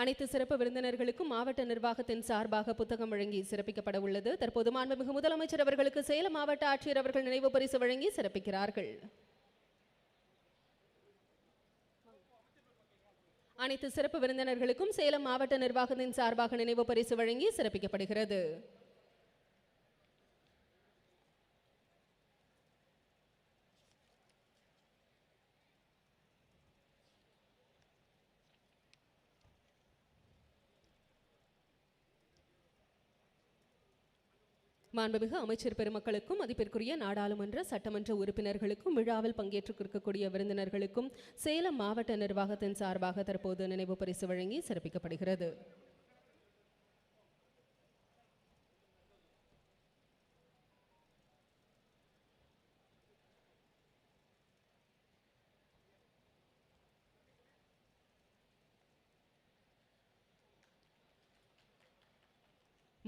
அனைத்து சிறப்பு விருந்தினர்களுக்கும் மாவட்ட நிர்வாகத்தின் சார்பாக புத்தகம் வழங்கி சிறப்பிக்கப்பட உள்ளது. தற்போது மாண்புமிகு முதலமைச்சர் அவர்களுக்கு சேலம் மாவட்ட ஆட்சியர் அவர்கள் நினைவு பரிசு வழங்கி சிறப்பிக்கிறார்கள். அனைத்து சிறப்பு விருந்தினர்களுக்கும் சேலம் மாவட்ட நிர்வாகத்தின் சார்பாக நினைவு பரிசு வழங்கி சிறப்பிக்கப்படுகிறது. மாண்புமிகு அமைச்சர் பெருமக்களுக்கும் மதிப்பிற்குரிய நாடாளுமன்ற சட்டமன்ற உறுப்பினர்களுக்கும் விழாவில் பங்கேற்றிருக்கக்கூடிய விருந்தினர்களுக்கும் சேலம் மாவட்ட நிர்வாகத்தின் சார்பாக தற்போது நினைவு பரிசு வழங்கி சிறப்பிக்கப்படுகிறது.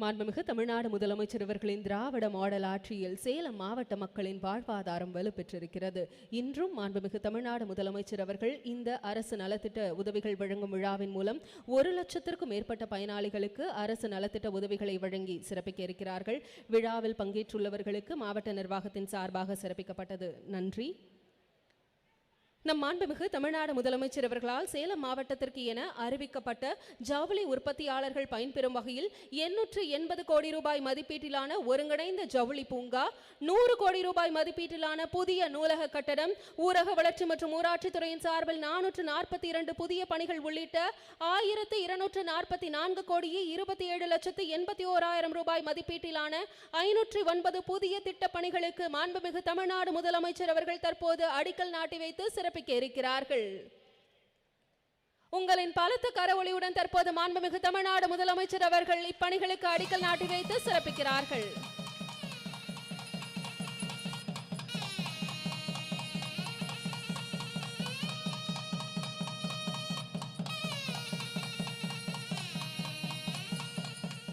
மாண்புமிகு தமிழ்நாடு முதலமைச்சர் அவர்களின் திராவிட மாடல் ஆட்சியில் சேலம் மாவட்ட மக்களின் வாழ்வாதாரம் வலுப்பெற்றிருக்கிறது. இன்றும் மாண்புமிகு தமிழ்நாடு முதலமைச்சர் அவர்கள் இந்த அரசு நலத்திட்ட உதவிகள் வழங்கும் விழாவின் மூலம் ஒரு லட்சத்திற்கும் மேற்பட்ட பயனாளிகளுக்கு அரசு நலத்திட்ட உதவிகளை வழங்கி சிறப்பிக்க இருக்கிறார்கள். விழாவில் பங்கேற்றுள்ளவர்களுக்கு மாவட்ட நிர்வாகத்தின் சார்பாக சிறப்பிக்கப்பட்டது. நன்றி. நம் மாண்புமிகு தமிழ்நாடு முதலமைச்சர் அவர்களால் சேலம் மாவட்டத்திற்கு என அறிவிக்கப்பட்ட ஜவுளி உற்பத்தியாளர்கள் பயன்பெறும் வகையில் எண்ணூற்று எண்பது கோடி ரூபாய் மதிப்பீட்டிலான ஒருங்கிணைந்த ஜவுளி பூங்கா நூறு கோடி ரூபாய் மதிப்பீட்டிலான புதிய நூலக கட்டடம் ஊரக வளர்ச்சி மற்றும் ஊராட்சித்துறையின் சார்பில் நானூற்று நாற்பத்தி இரண்டு புதிய பணிகள் உள்ளிட்ட ஆயிரத்து இருநூற்று நாற்பத்தி நான்கு கோடியே இருபத்தி ஏழு லட்சத்து எண்பத்தி ஓராயிரம் ரூபாய் மதிப்பீட்டிலான ஐநூற்று ஒன்பது புதிய திட்ட பணிகளுக்கு மாண்புமிகு தமிழ்நாடு முதலமைச்சர் அவர்கள் தற்போது அடிக்கல் நாட்டி வைத்து சிறப்பு சிறப்பிக்க இருக்கிறார்கள் உங்களின் பலத்த கரவொளியுடன் தற்போது மாண்புமிகு தமிழ்நாடு முதலமைச்சர் அவர்கள் இப்பணிகளுக்கு அடிக்கல் நாட்டி வைத்து சிறப்பிக்கிறார்கள்.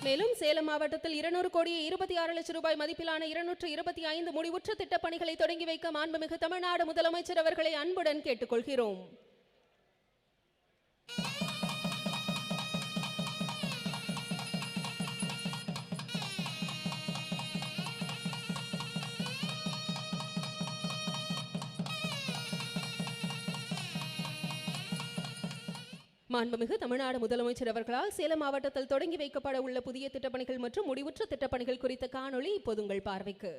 மேலும் சேலம் மாவட்டத்தில் இருநூறு கோடியே இருபத்தி ஆறு லட்சம் ரூபாய் மதிப்பிலான இருநூற்று இருபத்தி ஐந்து முடிவுற்ற திட்டப்பணிகளை தொடங்கி வைக்க மாண்புமிகு தமிழ்நாடு முதலமைச்சர் அவர்களை அன்புடன் கேட்டுக்கொள்கிறோம். மாண்புமிகு தமிழ்நாடு முதலமைச்சர் அவர்களால் சேலம் மாவட்டத்தில் தொடங்கி வைக்கப்பட உள்ள புதிய திட்டப்பணிகள் மற்றும் முடிவுற்ற திட்டப்பணிகள் குறித்த காணொளி இப்போது உங்கள் பார்வைக்கு.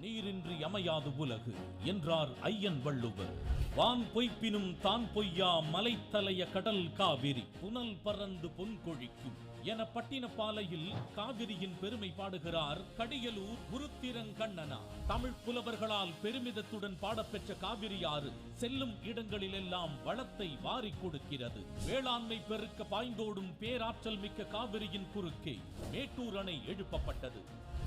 நீரின்றி அமையாது உலகு என்றார் ஐயன் வள்ளுவர். வான் பொய்ப்பினும் தான் பொய்யா மலைத்தலைய கடல் காவிரி புனல் பறந்து பொன்கொழிக்கும் என பட்டினப்பாலையில் காவிரியின் பெருமை பாடுகிறார் கடியலூர் குருத்திரங்கண்ணனா தமிழ் புலவர்களால் பெருமிதத்துடன் பாடப்பெற்ற காவிரி ஆறு செல்லும் இடங்களிலெல்லாம் வளத்தை வாரிக் கொடுக்கிறது. வேளாண்மை பெருக்க பாய்ந்தோடும் பேராற்றல் மிக்க காவிரியின் குறுக்கே மேட்டூர் அணை எழுப்பப்பட்டது.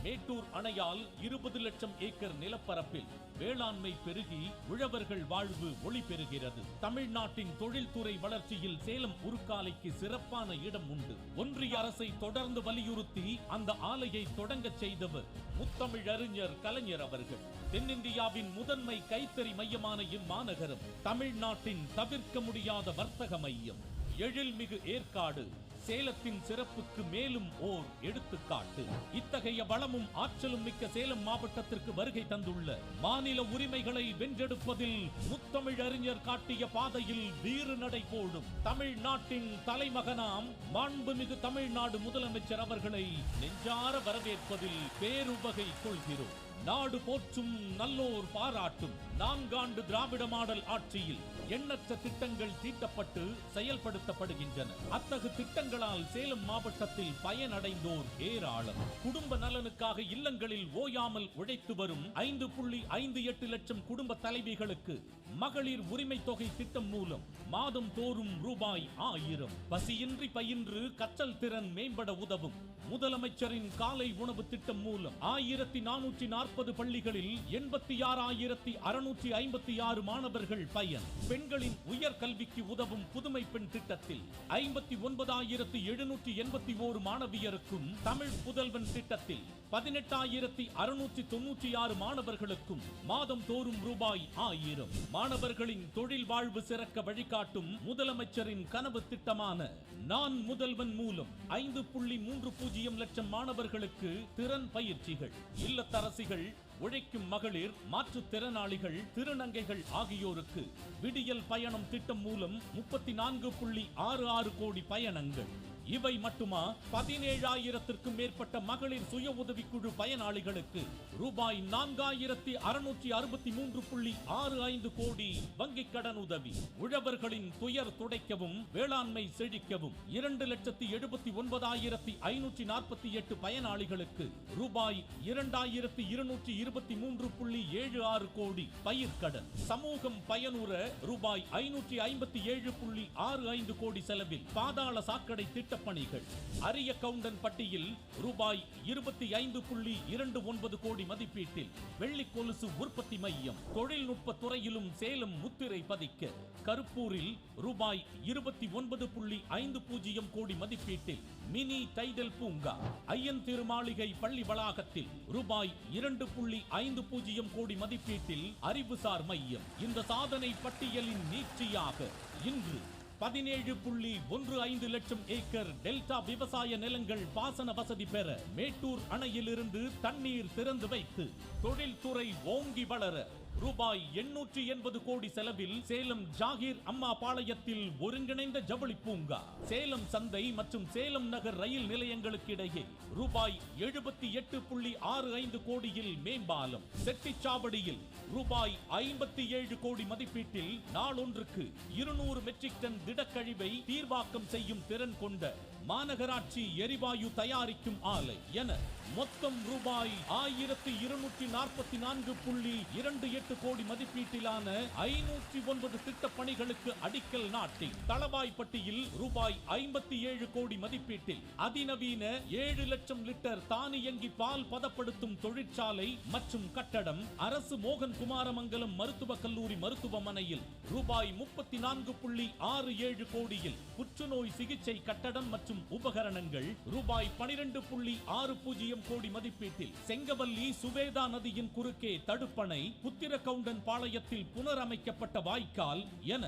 மேட்டூர் அணையால் இருபது லட்சம் ஏக்கர் நிலப்பரப்பில் வேளாண்மை பெருகி உழவர்கள் வாழ்வு ஒளி பெறுகிறது. தமிழ்நாட்டின் தொழில்துறை வளர்ச்சியில் சேலம் உருக்காலைக்கு சிறப்பான இடம் உண்டு. ஒன்றிய அரசை தொடர்ந்து வலியுறுத்தி அந்த ஆலையை தொடங்கச் செய்தவர் முத்தமிழ் அறிஞர் கலைஞர் அவர்கள். தென்னிந்தியாவின் முதன்மை கைத்தறி மையமான இம்மாநகரம் தமிழ்நாட்டின் தவிர்க்க முடியாத வர்த்தக மையம். எழில்மிகு ஏற்காடு சேலத்தின் சிறப்புக்கு மேலும் ஓர் எடுத்துக்காட்டு. இத்தகைய வளமும் ஆற்றலும் மிக்க சேலம் மாவட்டத்திற்கு வருகை தந்துள்ள மாநில உரிமைகளை வென்றெடுப்பதில் முத்தமிழறிஞர் காட்டிய பாதையில் வீறு நடை போடும் தமிழ்நாட்டின் தலைமகனாம் மாண்புமிகு தமிழ்நாடு முதலமைச்சர் அவர்களை நெஞ்சார வரவேற்பதில் பேருவகை கொள்கிறோம். நாடு போற்றும் நல்லோர் பாராட்டும். நான்காண்டு திராவிட மாடல் ஆட்சியில் எண்ணற்ற திட்டங்கள் தீட்டப்பட்டு செயல்படுத்தப்படுகின்றன. அத்தகு திட்டங்களால் சேலம் மாவட்டத்தில் பயனடைந்தோர் ஏராளம். குடும்ப நலனுக்காக இல்லங்களில் ஓயாமல் உழைத்து வரும் ஐந்து புள்ளி ஐந்து எட்டு லட்சம் குடும்ப தலைவிகளுக்கு மகளிர் உரிமை தொகை திட்டம் மூலம் மாதம் தோறும் ரூபாய் ஆயிரம். பசியின்றி பயின்று கற்றல் திறன் மேம்பட உதவும் முதலமைச்சரின் காலை உணவு திட்டம் மூலம் ஆயிரத்தி நானூற்றி நாற்பது பள்ளிகளில் எண்பத்தி ஆறாயிரத்தி அறுநூற்றி ஐம்பத்தி ஆறு மாணவர்கள் பயன். பெண்களின் உயர் கல்விக்கு உதவும் புதுமை பெண் திட்டத்தில் ஐம்பத்தி ஒன்பதாயிரத்தி எழுநூற்றி எண்பத்தி ஓரு மாணவியருக்கும் தமிழ் புதல்வன் திட்டத்தில் பதினெட்டாயிரத்தி அறுநூற்றி தொன்னூற்றி ஆறு மாணவர்களுக்கும் மாதம் தோறும் ரூபாய் ஆயிரம். மாணவர்களின் தொழில் வாழ்வு சிறக்க வழிகாட்டும் முதலமைச்சரின் கனவு திட்டமான நான் முதல்வன் மூலம் ஐந்து புள்ளி மூன்று பூஜ்ஜியம் லட்சம் மாணவர்களுக்கு திறன் பயிற்சிகள். இல்லத்தரசிகள் உழைக்கும் மகளிர் மாற்றுத்திறனாளிகள் திருநங்கைகள் ஆகியோருக்கு விடியல் பயணம் திட்டம் மூலம் முப்பத்தி நான்கு புள்ளி ஆறு ஆறு கோடி பயணங்கள். இவை மட்டுமா? பதினேழாயிரத்திற்கும் மேற்பட்ட மகளிர் சுய உதவிக்குழு பயனாளிகளுக்கு ரூபாய் நான்காயிரத்தி அறுநூற்றி அறுபத்தி மூன்று புள்ளி ஆறு ஐந்து கோடி வங்கிக் கடன் உதவி. உழவர்களின் துயர் துடைக்கவும் வேளாண்மை செழிக்கவும் இரண்டு லட்சத்தி எழுபத்தி ஒன்பதாயிரத்தி ஐநூற்றி நாற்பத்தி எட்டு பயனாளிகளுக்கு ரூபாய் இரண்டாயிரத்தி இருநூற்றி இருபத்தி மூன்று புள்ளி ஏழு ஆறு கோடி பயிர்க்கடன் சமூகம் பயனுற ரூபாய் ஐநூற்றி ஐம்பத்தி ஏழு புள்ளி ஆறு ஐந்து கோடி செலவில் பாதாள சாக்கடை திட்டம் திட்டப்பணிகள் அரிய கவுண்டன் பட்டியில் ரூபாய் இருபத்தி ஐந்து புள்ளி இரண்டு ஒன்பது கோடி மதிப்பீட்டில் வெள்ளி கொலுசு உற்பத்தி மையம். தொழில்நுட்ப துறையிலும் சேலம் முத்திரை பதிக்க. கருப்பூரில் ரூபாய் இருபத்தி ஒன்பது புள்ளி ஐந்து பூஜ்ஜியம் கோடி மதிப்பீட்டில் மினி டைடல் பூங்கா. ஐயன் திருமாளிகை பள்ளி வளாகத்தில் ரூபாய் இரண்டு புள்ளி ஐந்து பூஜ்ஜியம் கோடி மதிப்பீட்டில் அறிவுசார் மையம். இந்த சாதனை பட்டியலின் நீட்சியாக இன்று பதினேழு புள்ளி ஒன்று ஐந்து லட்சம் ஏக்கர் டெல்டா விவசாய நிலங்கள் பாசன வசதி பெற மேட்டூர் அணையிலிருந்து தண்ணீர் திறந்து வைத்து தொழில்துறை ஓங்கி வளர ரூபாய் எண்ணூற்றி எண்பது கோடி செலவில் சேலம் ஜாகிர் அம்மா பாளையத்தில் ஒருங்கிணைந்த ஜவுளி பூங்கா. சேலம் சந்தை மற்றும் சேலம் நகர் ரயில் நிலையங்களுக்கு இடையே ரூபாய் எழுபத்தி எட்டு புள்ளி ஆறு ஐந்து கோடியில் மேம்பாலம். செட்டிச்சாவடியில் ரூபாய் ஐம்பத்தி ஏழு கோடி மதிப்பீட்டில் நாளொன்றுக்கு இருநூறு மெட்ரிக் டன் திடக்கழிவை தீர்வாக்கம் செய்யும் திறன் கொண்ட மாநகராட்சி எரிவாயு தயாரிக்கும் ஆலை என மொத்தம் ரூபாய் ஆயிரத்தி இருநூற்றி நாற்பத்தி நான்கு புள்ளி இரண்டு எட்டு கோடி மதிப்பீட்டிலான ஐநூற்றி ஒன்பது திட்ட பணிகளுக்கு அடிக்கல் நாட்டி தளவாய்ப்பட்டியில் ரூபாய் ஐம்பத்தி ஏழு கோடி மதிப்பீட்டில் அதிநவீன ஏழு லட்சம் லிட்டர் தானியங்கி பால் பதப்படுத்தும் தொழிற்சாலை மற்றும் கட்டடம் அரசு மோகன் குமாரமங்கலம் மருத்துவக் கல்லூரி மருத்துவமனையில் ரூபாய் முப்பத்தி நான்கு புள்ளி ஆறு ஏழு கோடியில் புற்றுநோய் சிகிச்சை கட்டடம் மற்றும் உபகரணங்கள் ரூபாய் பனிரெண்டு புள்ளி ஆறு பூஜ்ஜியம் கோடி மதிப்பீட்டில் செங்கவல்லி சுவேதா நதியின் குறுக்கே தடுப்பணை புத்திர கவுண்டன் பாளையத்தில் புனரமைக்கப்பட்ட வாய்க்கால் என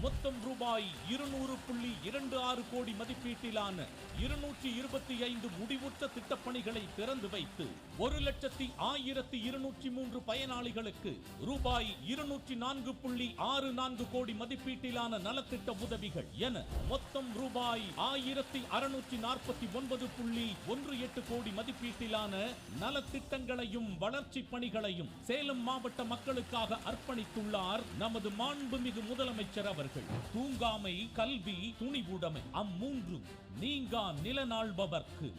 மொத்தம் ரூபாய் இருநூறு புள்ளி இரண்டு ஆறு கோடி மதிப்பீட்டிலான இருநூற்றி இருபத்தி ஐந்து முடிவுற்ற திட்டப்பணிகளை திறந்து வைத்து ஒரு லட்சத்தி ஆயிரத்தி இருநூற்றி மூன்று பயனாளிகளுக்கு ரூபாய் இருநூற்றி நான்கு புள்ளி ஆறு நான்கு கோடி மதிப்பீட்டிலான நலத்திட்ட உதவிகள் என மொத்தம் ரூபாய் ஆயிரத்தி அறுநூற்றி நாற்பத்தி ஒன்பது புள்ளி ஒன்று எட்டு கோடி மதிப்பீட்டிலான நலத்திட்டங்களையும் வளர்ச்சி பணிகளையும் சேலம் மாவட்ட மக்களுக்காக அர்ப்பணித்துள்ளார் நமது மாண்புமிகு முதலமைச்சர் அவர். அவர்கள் தூங்காமை கல்வி துணிவுடைமை. அம்மூன்றும் நீங்கா நிலநாள்பவர்க்கு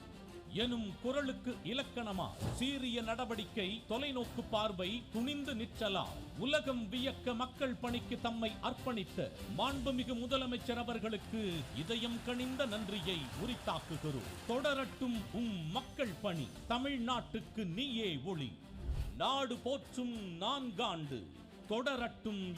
எனும் குரலுக்கு இலக்கணமா. சீரிய நடவடிக்கை தொலைநோக்கு பார்வை துணிந்து நிற்றலா. உலகம் வியக்க மக்கள் பணிக்கு தம்மை அர்ப்பணித்த மாண்புமிகு முதலமைச்சர் அவர்களுக்கு இதயம் கனிந்த நன்றியை உரித்தாக்குகிறோம் தொடரட்டும் உம் மக்கள் பணி. தமிழ்நாட்டுக்கு நீயே ஒளி. நாடு போற்றும் நான்காண்டு. தொடரட்டும்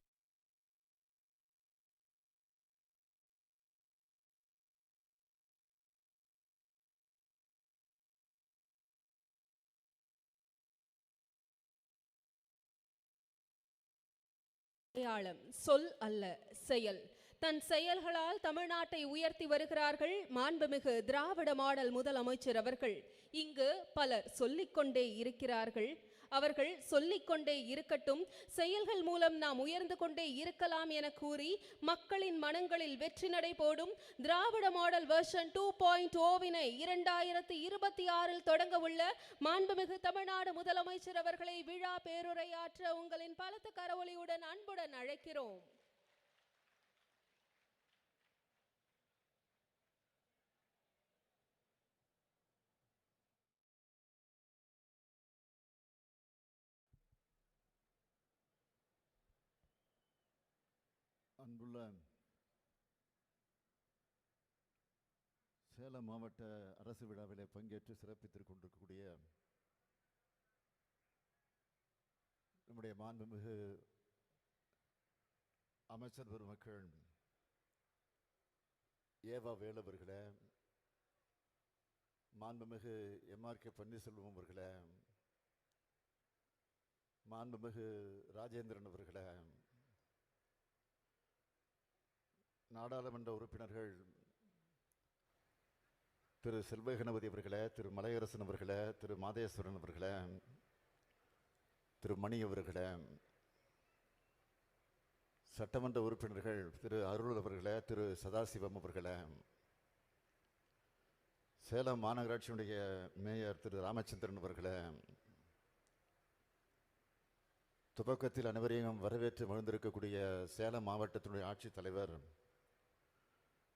அடையாளம் சொல் அல்ல செயல். தன் செயல்களால் தமிழ்நாட்டை உயர்த்தி வருகிறார்கள் மாண்புமிகு திராவிட மாடல் முதலமைச்சர் அவர்கள். இங்கு பலர் சொல்லிக்கொண்டே இருக்கிறார்கள். அவர்கள் சொல்லிக்கொண்டே இருக்கட்டும். செயல்கள் மூலம் நாம் உயர்ந்து கொண்டே இருக்கலாம் என கூறி மக்களின் மனங்களில் வெற்றி நடை போடும். Dravida model version two point ஓவினை oh இரண்டாயிரத்தி இருபத்தி ஆறில் தொடங்க உள்ள மாண்புமிகு தமிழ்நாடு முதலமைச்சர் அவர்களை விழா பேருரையாற்ற உங்களின் பலத்த கரவொலியுடன் அன்புடன் அழைக்கிறோம். அன்புள்ள சேலம் மாவட்ட அரசு விழாவில் பங்கேற்று சிறப்பித்துக் கொண்டிருக்கக்கூடிய நம்முடைய மாண்புமிகு அமைச்சர் பெருமக்கள் ஏவா வேலவர்களை மாண்புமிகு எம்ஆர் கே பன்னீர்செல்வம் அவர்களை மாண்புமிகு ராஜேந்திரன் அவர்களை நாடாளுமன்ற உறுப்பினர்கள் திரு செல்வ கணபதி அவர்களே திரு மலையரசன் அவர்களே திரு மாதேஸ்வரன் அவர்களே திரு மணி அவர்களே சட்டமன்ற உறுப்பினர்கள் திரு அருள் அவர்களே திரு சதாசிவம் அவர்களே சேலம் மாநகராட்சியினுடைய மேயர் திரு ராமச்சந்திரன் அவர்களே துவக்கத்தில் அனைவரையும் வரவேற்று மகிழ்ந்திருக்கக்கூடிய சேலம் மாவட்டத்தினுடைய ஆட்சித்தலைவர்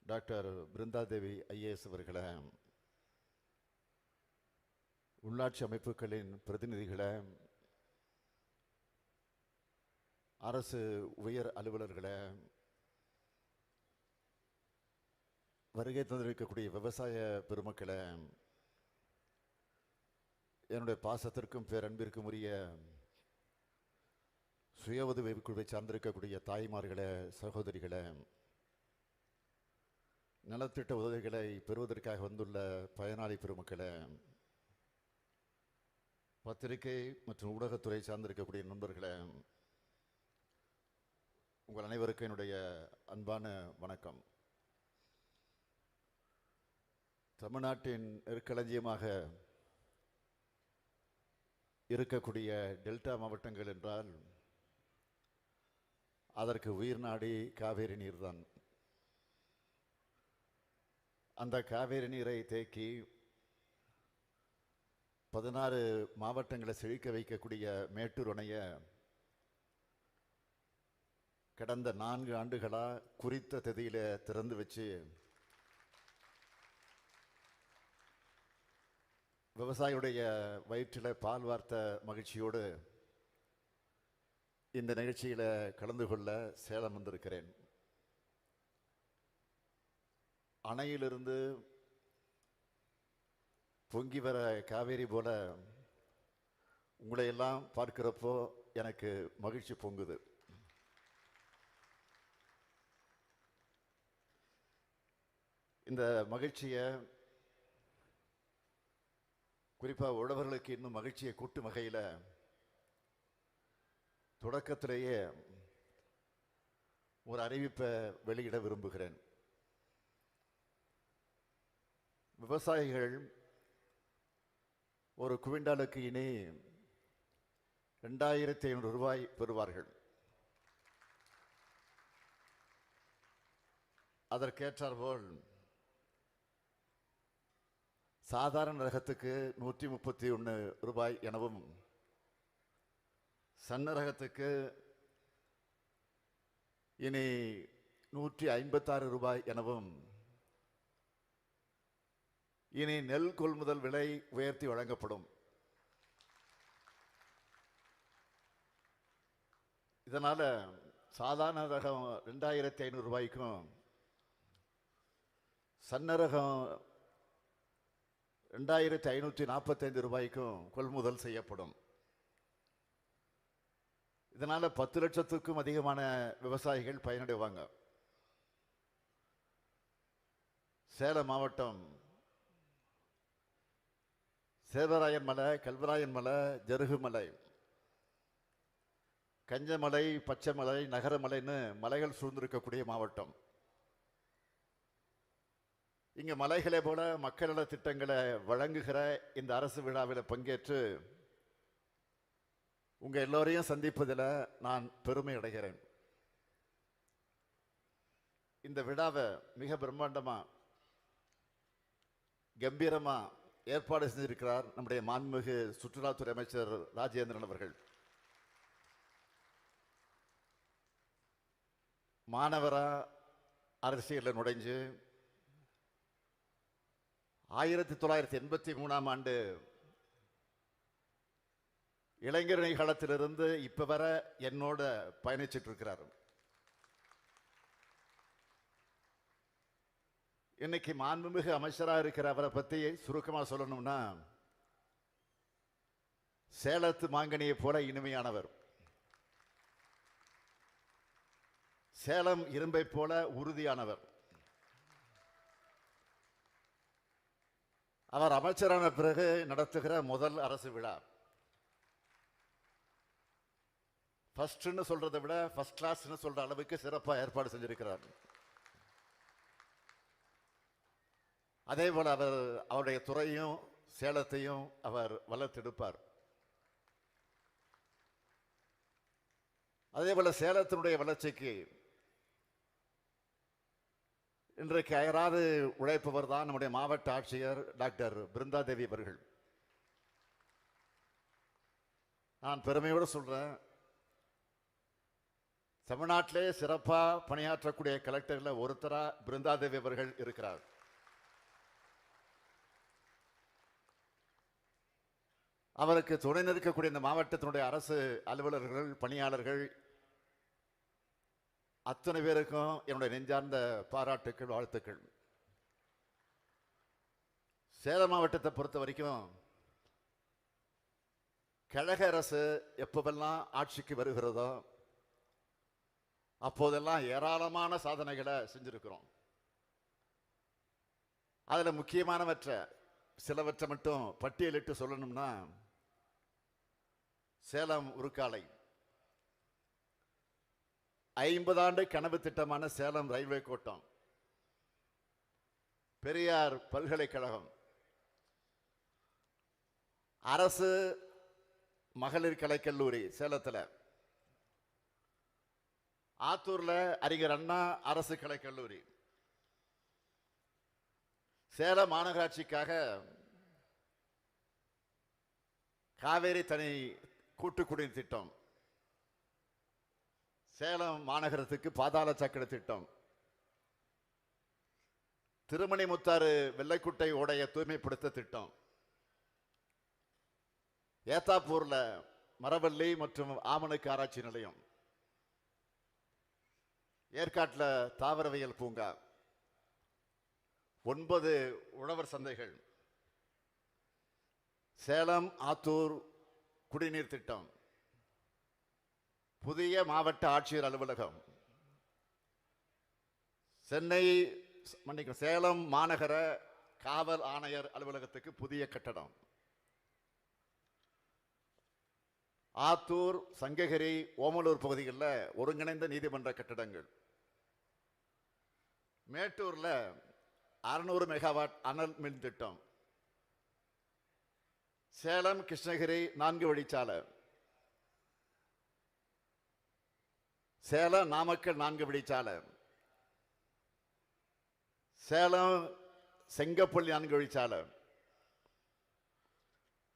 டாக்டர் பிருந்தாதேவி ஐஏஎஸ் அவர்களை உள்ளாட்சி அமைப்புகளின் பிரதிநிதிகளை அரசு உயர் அலுவலர்களை வருகை தந்திருக்கக்கூடிய விவசாய பெருமக்களை என்னுடைய பாசத்திற்கும் பேரன்பிற்கும் உரிய சுய உதவி குழுவை சார்ந்திருக்கக்கூடிய தாய்மார்களை சகோதரிகளை நலத்திட்ட உதவிகளை பெறுவதற்காக வந்துள்ள பயனாளி பெருமக்களை பத்திரிகை மற்றும் ஊடகத்துறை சார்ந்திருக்கக்கூடிய நண்பர்களே உங்கள் அனைவருக்கும் என்னுடைய அன்பான வணக்கம். தமிழ்நாட்டின் நெற்களஞ்சியமாக இருக்கக்கூடிய டெல்டா மாவட்டங்கள் என்றால் அதற்கு உயிர் நாடி காவேரி நீர்தான். அந்த காவேரி நீரை தேக்கி பதினாறு மாவட்டங்களை செழிக்க வைக்கக்கூடிய மேட்டூர் அணைய கடந்த நான்கு ஆண்டுகளாக குறித்த தேதியில திறந்து வச்சு விவசாயியுடைய வயிற்றில் பால் வார்த்த மகிழ்ச்சியோடு இந்த நிகழ்ச்சியில் கலந்து கொள்ள சேலம் வந்திருக்கிறேன். அணையிலிருந்து பொங்கி வர காவேரி போல உங்களையெல்லாம் பார்க்குறப்போ பார்க்கிறப்போ எனக்கு மகிழ்ச்சி பொங்குது. இந்த மகிழ்ச்சியை குறிப்பாக உழவர்களுக்கு இன்னும் மகிழ்ச்சியை கூட்டும் வகையில் தொடக்கத்திலேயே ஒரு அறிவிப்பை வெளியிட விரும்புகிறேன். விவசாயிகள் ஒரு குவிண்டாலுக்கு இனி ரெண்டாயிரத்தி ஐநூறு ரூபாய் பெறுவார்கள். அதற்கேற்றாற்போல் சாதாரண ரகத்துக்கு நூற்றி முப்பத்தி ஒன்று ரூபாய் எனவும் சன்ன ரகத்துக்கு இனி நூற்றி ஐம்பத்தாறு ரூபாய் எனவும் இனி நெல் கொள்முதல் விலை உயர்த்தி வழங்கப்படும். இதனால் சாதாரண ரகம் ரெண்டாயிரத்தி ஐநூறு ரூபாய்க்கும் சன்ன ரகம் ரெண்டாயிரத்தி ஐநூற்றி நாற்பத்தைந்து ரூபாய்க்கும் கொள்முதல் செய்யப்படும். இதனால் பத்து லட்சத்துக்கும் அதிகமான விவசாயிகள் பயனடைவாங்க. சேலம் மாவட்டம் சேவராயன் மலை கல்வராயன் மலை ஜருகு மலை. கஞ்சமலை பச்சைமலை நகரமலைன்னு மலைகள் சூழ்ந்திருக்கக்கூடிய மாவட்டம். இங்கே மலைகளை போல மக்கள திட்டங்களை வழங்குகிற இந்த அரசு விழாவில் பங்கேற்று உங்கள் எல்லோரையும் சந்திப்பதில் நான் பெருமை அடைகிறேன். இந்த விழாவை மிக பிரம்மாண்டமாக கம்பீரமாக ஏற்பாடு செஞ்சிருக்கிறார் நம்முடைய மாண்புமிகு சுற்றுலாத்துறை அமைச்சர் ராஜேந்திரன் அவர்கள். மாணவராக அரசியலில் நுழைஞ்சு ஆயிரத்தி தொள்ளாயிரத்தி எண்பத்தி மூணாம் ஆண்டு இளைஞர் காலத்திலிருந்து இப்போ வர என்னோட பயணிச்சிட்டு இருக்கிறார் இன்னைக்கு மாண்புமிகு அமைச்சராக இருக்கிற அவரை பற்றி சுருக்கமாக சொல்லணும்னா சேலத்து மாங்கனியை போல இனிமையானவர். சேலம் இரும்பை போல உறுதியானவர். அவர் அமைச்சரான பிறகு நடத்துகிற முதல் அரசு விழா. ஃபஸ்ட்டுன்னு சொல்றதை விட ஃபஸ்ட் கிளாஸ்ன்னு சொல்ற அளவுக்கு சிறப்பாக ஏற்பாடு செஞ்சிருக்கிறார். அதே போல் அவர் அவருடைய துறையும் சேலத்தையும் அவர் வளர்த்தெடுப்பார். அதே போல் சேலத்தினுடைய வளர்ச்சிக்கு இன்றைக்கு அயராது உழைப்பவர் தான் நம்முடைய மாவட்ட ஆட்சியர் டாக்டர் பிருந்தாதேவி அவர்கள். நான் பெருமையோடு சொல்கிறேன் தமிழ்நாட்டிலே சிறப்பாக பணியாற்றக்கூடிய கலெக்டரில் ஒருத்தராக பிருந்தாதேவி அவர்கள் இருக்கிறார். அவருக்கு துணை நிற்கக்கூடிய இந்த மாவட்டத்தினுடைய அரசு அலுவலர்கள் பணியாளர்கள் அத்தனை பேருக்கும் என்னுடைய நெஞ்சார்ந்த பாராட்டுக்கள் வாழ்த்துக்கள். சேலம் மாவட்டத்தை பொறுத்த வரைக்கும் கழக அரசு எப்பவெல்லாம் ஆட்சிக்கு வருகிறதோ அப்போதெல்லாம் ஏராளமான சாதனைகளை செஞ்சுருக்கிறோம். அதில் முக்கியமானவற்றை சிலவற்றை மட்டும் பட்டியலிட்டு சொல்லணும்னா சேலம் உருக்காலை. ஐம்பது ஆண்டு கனவு திட்டமான சேலம் ரயில்வே கோட்டம். பெரியார் பல்கலைக்கழகம். அரசு மகளிர் கலைக்கல்லூரி சேலத்தில். ஆத்தூர்ல அறிஞர் அண்ணா அரசு கலைக்கல்லூரி சேலம் மாநகராட்சிக்காக காவேரி தனி கூட்டு திட்டம். சேலம் மாநகரத்துக்கு பாதாள சக்கர திட்டம். திருமணி முத்தாறு வெள்ளைக்குட்டை ஓடைய தூய்மைப்படுத்த திட்டம். ஏத்தாப்பூரில் மரவள்ளி மற்றும் ஆமணுக்கு ஆராய்ச்சி நிலையம். ஏற்காட்டில் தாவரவியல் பூங்கா. ஒன்பது உழவர் சந்தைகள். சேலம் ஆத்தூர் குடிநீர் திட்டம். புதிய மாவட்ட ஆட்சியர் அலுவலகம். சென்னை மன்னிக்க சேலம் மாநகர காவல் ஆணையர் அலுவலகத்துக்கு புதிய கட்டடம். ஆத்தூர் சங்ககிரி ஓமலூர் பகுதிகளில் ஒருங்கிணைந்த நீதிமன்ற கட்டடங்கள். மேட்டூரில் அறுநூறு மெகாவாட் அனல் மின் திட்டம். சேலம் கிருஷ்ணகிரி நான்கு வழிச்சாலை. சேலம் நாமக்கல் நான்கு வழிச்சாலை. சேலம் செங்கப்பள்ளி நான்கு வழிச்சாலை.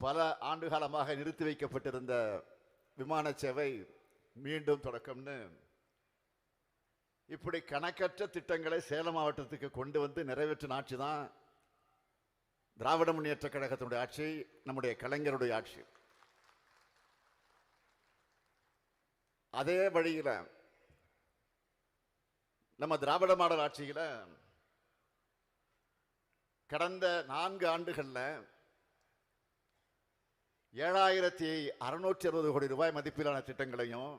பல ஆண்டு காலமாக நிறுத்தி வைக்கப்பட்டிருந்த விமான சேவை மீண்டும் தொடக்கம்னு. இப்படி கணக்கற்ற திட்டங்களை சேலம் மாவட்டத்துக்கு கொண்டு வந்து நிறைவேற்றின ஆட்சி தான் திராவிட முன்னேற்ற கழகத்தினுடைய ஆட்சி நம்முடைய கலைஞருடைய ஆட்சி. அதே வழியில் நம்ம திராவிட மாடல் ஆட்சியில் கடந்த நான்கு ஆண்டுகளில் ஏழாயிரத்தி அறுநூற்றி அறுபது கோடி ரூபாய் மதிப்பிலான திட்டங்களையும்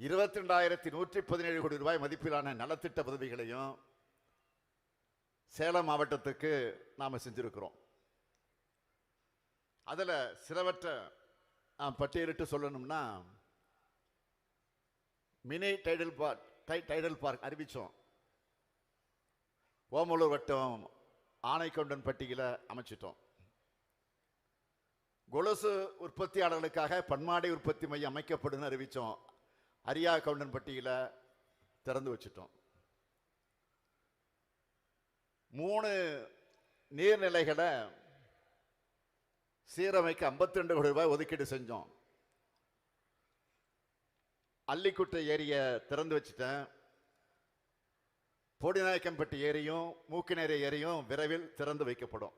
இருபத்தி ரெண்டாயிரத்தி நூற்றி பதினேழு கோடி ரூபாய் மதிப்பிலான நலத்திட்ட உதவிகளையும் சேலம் மாவட்டத்துக்கு நாம் செஞ்சுருக்கிறோம். அதில் சிலவற்றை நான் பட்டியலிட்டு சொல்லணும்னா மினி டைடல் பார்க் டை டைடல் பார்க் அறிவித்தோம் ஓமலூர் வட்டம் ஆனைக்கொண்டன் பட்டியல அமைச்சிட்டோம். கொலுசு உற்பத்தியாளர்களுக்காக பன்மாடை உற்பத்தி மையம் அமைக்கப்படும் அறிவித்தோம் அரியா கவுண்டன் பட்டியல திறந்து வச்சிட்டோம். மூணு நீர்நிலைகளை சீரமைக்க 52 கோடி ரூபாய் ஒதுக்கீடு செஞ்சோம். அள்ளிக்குட்டை ஏரியை திறந்து வச்சுட்டேன். போடிநாயக்கம்பட்டி ஏரியும் மூக்கினேரி ஏரியும் விரைவில் திறந்து வைக்கப்படும்.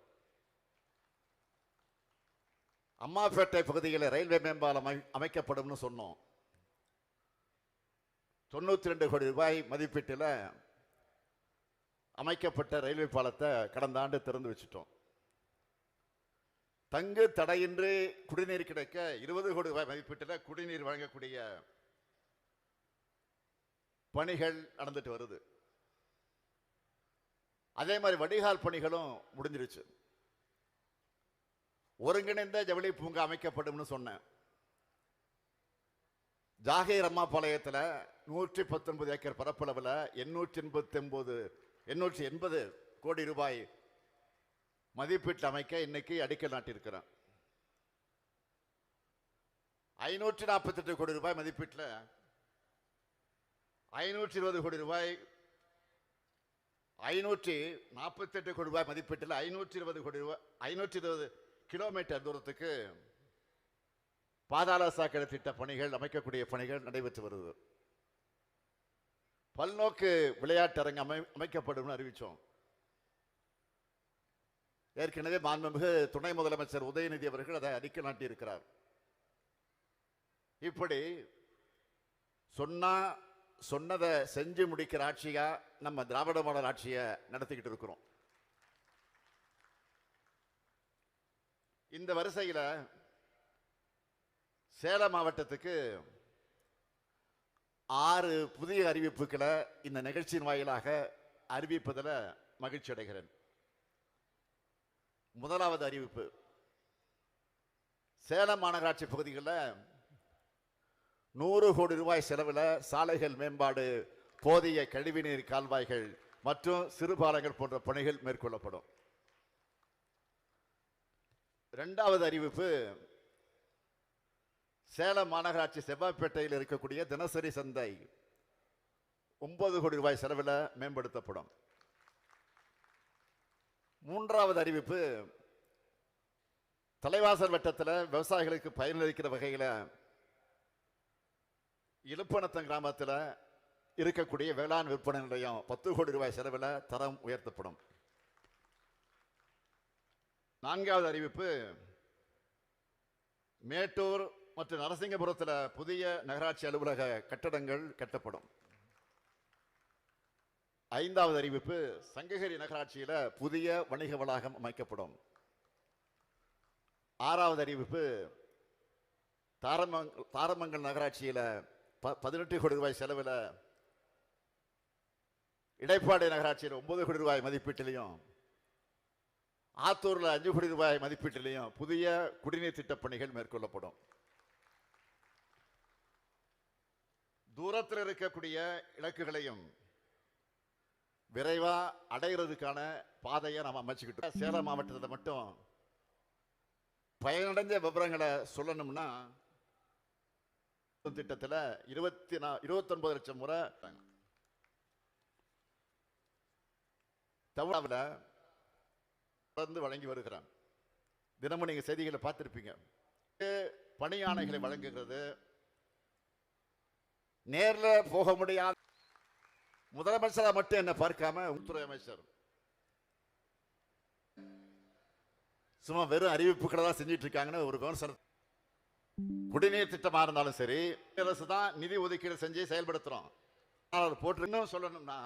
அம்மாப்பேட்டை பகுதியில் ரயில்வே மேம்பாலம் அமை அமைக்கப்படும்னு சொன்னோம். தொண்ணூற்றி ரெண்டு கோடி ரூபாய் மதிப்பீட்டில் அமைக்கப்பட்ட ரயில்வே பாலத்தை கடந்த ஆண்டு திறந்து வச்சிட்டோம். தங்கு தடையின்றி குடிநீர் கிடைக்க இருபது கோடி ரூபாய் மதிப்பீட்டில் குடிநீர் வழங்கக்கூடிய பணிகள் நடந்துட்டு வருது. அதே மாதிரி வடிகால் பணிகளும் முடிஞ்சிருச்சு. ஒருங்கிணைந்த ஜவுளி பூங்கா அமைக்கப்படும்னு சொன்னேன். ஜாகீர் அம்மாபாளையத்தில் நூற்றி பத்தொன்பது ஏக்கர் பரப்பளவில் எண்ணூற்றி எண்பத்தி ஒன்பது எண்ணூற்றி எண்பது கோடி ரூபாய் மதிப்பீட்டு அமைக்க இன்னைக்கு அடிக்கல் நாட்டியிருக்கிறேன். ஐநூற்றி நாற்பத்தெட்டு கோடி ரூபாய் மதிப்பீட்டில் ஐநூற்றி இருபது கோடி ரூபாய் ஐநூற்றி நாற்பத்தெட்டு கோடி ரூபாய் மதிப்பீட்டில் ஐநூற்றி இருபது கோடி ரூபாய் ஐநூற்றி இருபது கிலோமீட்டர் தூரத்துக்கு பாதாள சாக்கடை திட்ட பணிகள் அமைக்கக்கூடிய பணிகள் நடைபெற்று வருது. பல்நோக்கு விளையாட்டரங்கு அமை அமைக்கப்படும் அறிவித்தோம் ஏற்கனவே மாண்புமிகு துணை முதலமைச்சர் உதயநிதி அவர்கள் அதை அறிக்கை நாட்டியிருக்கிறார். இப்படி சொன்னா சொன்னதை செஞ்சு முடிக்கிற ஆட்சியா நம்ம திராவிட மாடல் ஆட்சியை நடத்திக்கிட்டு இருக்கிறோம். இந்த வரிசையில சேலம் மாவட்டத்துக்கு ஆறு புதிய அறிவிப்புகளை இந்த நிகழ்ச்சியின் வாயிலாக அறிவிப்பதில் மகிழ்ச்சி அடைகிறேன். முதலாவது அறிவிப்பு. சேலம் மாநகராட்சி பகுதிகளில் நூறு கோடி ரூபாய் செலவில் சாலைகள் மேம்பாடு போதிய கழிவுநீர் கால்வாய்கள் மற்றும் சிறுபாலங்கள் போன்ற பணிகள் மேற்கொள்ளப்படும். ரெண்டாவது அறிவிப்பு சேலம் மாநகராட்சி செவ்வாய்ப்பேட்டையில் இருக்கக்கூடிய தினசரி சந்தை ஒன்பது கோடி ரூபாய் செலவில் மேம்படுத்தப்படும். மூன்றாவது அறிவிப்பு தலைவாசல் வட்டத்தில் விவசாயிகளுக்கு பயனளிக்கிற வகையில் இலுப்பணத்தம் கிராமத்தில் இருக்கக்கூடிய வேளாண் விற்பனை நிலையம் பத்து கோடி ரூபாய் செலவில் தரம் உயர்த்தப்படும். நான்காவது அறிவிப்பு மேட்டூர் மற்றும் நரசிங்கபுரத்தில் புதிய நகராட்சி அலுவலக கட்டடங்கள் கட்டப்படும். ஐந்தாவது அறிவிப்பு சங்ககிரி நகராட்சியில் புதிய வணிக வளாகம் அமைக்கப்படும். ஆறாவது அறிவிப்பு தாரமங் தாரமங்கல் நகராட்சியில் ப பதினெட்டு கோடி ரூபாய் செலவில் இடைப்பாடு நகராட்சியில் ஒன்பது கோடி ரூபாய் மதிப்பீட்டிலையும் ஆத்தூரில் அஞ்சு கோடி ரூபாய் மதிப்பீட்டிலையும் புதிய குடிநீர் திட்டப் பணிகள் மேற்கொள்ளப்படும். தூரத்தில் இருக்கக்கூடிய இலக்குகளையும் விரைவாக அடைகிறதுக்கான பாதையை நாம் அமைச்சுக்கிட்டோம் சேலம் மாவட்டத்தில் மட்டும் பயனடைஞ்ச விவரங்களை சொல்லணும்னா திட்டத்தில் இருபத்தி நா இருபத்தொன்பது லட்சம் முறை தமிழாவில் தொடர்ந்து வழங்கி வருகிறான். தினமும் நீங்கள் செய்திகளை பார்த்துருப்பீங்க. பணியானைகளை வழங்குகிறது. நேர்ல போக முடியாத முதலமைச்சராக மட்டும் என்னை பார்க்காம உள்துறை அமைச்சர். சும்மா வெறும் அறிவிப்புகளை தான் செஞ்சிட்டு இருக்காங்கன்னு ஒரு விமர்சனம். குடிநீர் திட்டமா இருந்தாலும் சரி அரசு தான் நிதி ஒதுக்கீடு செஞ்சு செயல்படுத்துறோம். ஆனால் போட்டு இன்னும் சொல்லணும்னா